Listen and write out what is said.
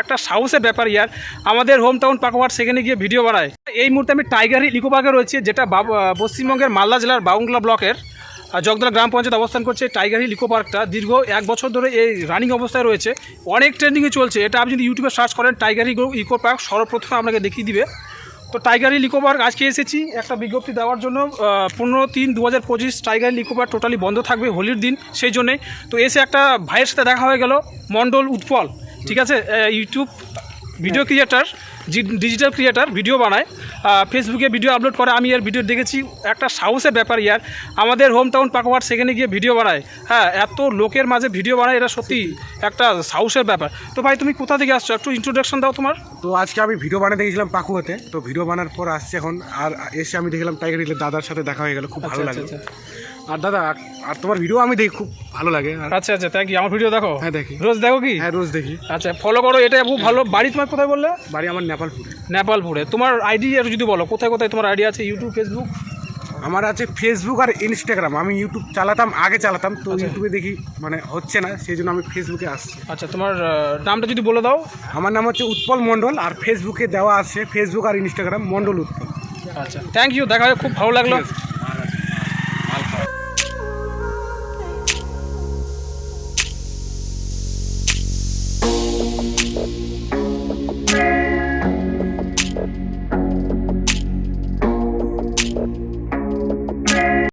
একটা সাহসের ব্যাপার ইয়ার। আমাদের হোম টাউন পাকুয়ার সেখানে গিয়ে ভিডিও বানায়। এই মুহূর্তে আমি টাইগার হিল ইকো পার্কে রয়েছে, যেটা পশ্চিমবঙ্গের মালদা জেলার বাউংলা ব্লকের জগদলা গ্রাম পঞ্চায়েত অবস্থান করছে টাইগার হিল ইকো পার্কটা দীর্ঘ এক বছর ধরে এই রানিং অবস্থায় রয়েছে। অনেক ট্রেন্ডিংয়ে চলছে। এটা আপনি যদি ইউটিউবে সার্চ করেন টাইগার হিল ইকো পার্ক সর্বপ্রথমে আপনাকে দেখিয়ে দিবে। তো টাইগার হিল ইকো পার্ক আজকে এসেছি একটা বিজ্ঞপ্তি দেওয়ার জন্য। পনেরো তিন দু হাজার পঁচিশ Tiger Hill Eco Park totally বন্ধ থাকবে হোলির দিন, সেই জন্যেই তো এসে একটা ভাইয়ের সাথে দেখা হয়ে গেল, মণ্ডল উৎপল। ঠিক আছে YouTube video creator digital creator video বানায়। ফেসবুকে ভিডিও আপলোড করে আমি এর ভিডিও দেখেছি। একটা সাহসের ব্যাপার ইয়ার। আমাদের হোম টাউন পাকুয়ার সেখানে গিয়ে ভিডিও বানায়। হ্যাঁ এত লোকের মাঝে ভিডিও বানায় এটা সত্যি একটা সাহসের ব্যাপার। তো ভাই তুমি কোথা থেকে আসছো? একটু ইন্ট্রোডাকশন দাও তোমার। তো আজকে আমি ভিডিও বানাতে গেছিলাম পাকুয়াতে। তো ভিডিও বানার পর আসছে এখন। আর এসে আমি দেখলাম টাইগার হিলের দাদার সাথে দেখা হয়ে গেল। খুব ভালো আচ্ছা, লাগে আচ্ছা, আর দাদা আর তোমার ভিডিও আমি দেখি খুব ভালো লাগে। আর আচ্ছা আচ্ছা থ্যাংক ইউ আমার ভিডিও দেখো? হ্যাঁ দেখি। রোজ দেখো কি? হ্যাঁ রোজ দেখি। আচ্ছা ফলো করো এটা খুব ভালো। বাড়ি তোমার কোথায় বললে? বাড়ি আমার নেপালপুরে। নেপালপুরে। তোমার আইডি একটু যদি বলো কোথায় কোথায় তোমার আইডি আছে? ইউটিউব ফেসবুক আমার আছে ফেসবুক আর ইনস্টাগ্রাম আমি ইউটিউব চালাতাম আগে চালাতাম তো ইউটিউবে দেখি মানে হচ্ছে না সেই জন্য আমি ফেসবুকে আসছি। আচ্ছা তোমার নামটা যদি বলে দাও। আমার নাম হচ্ছে উৎপল মণ্ডল আর ফেসবুকে দেওয়া আছে ফেসবুক আর ইনস্টাগ্রাম মণ্ডল উৎপল। আচ্ছা থ্যাংক ইউ দেখা খুব ভালো লাগল।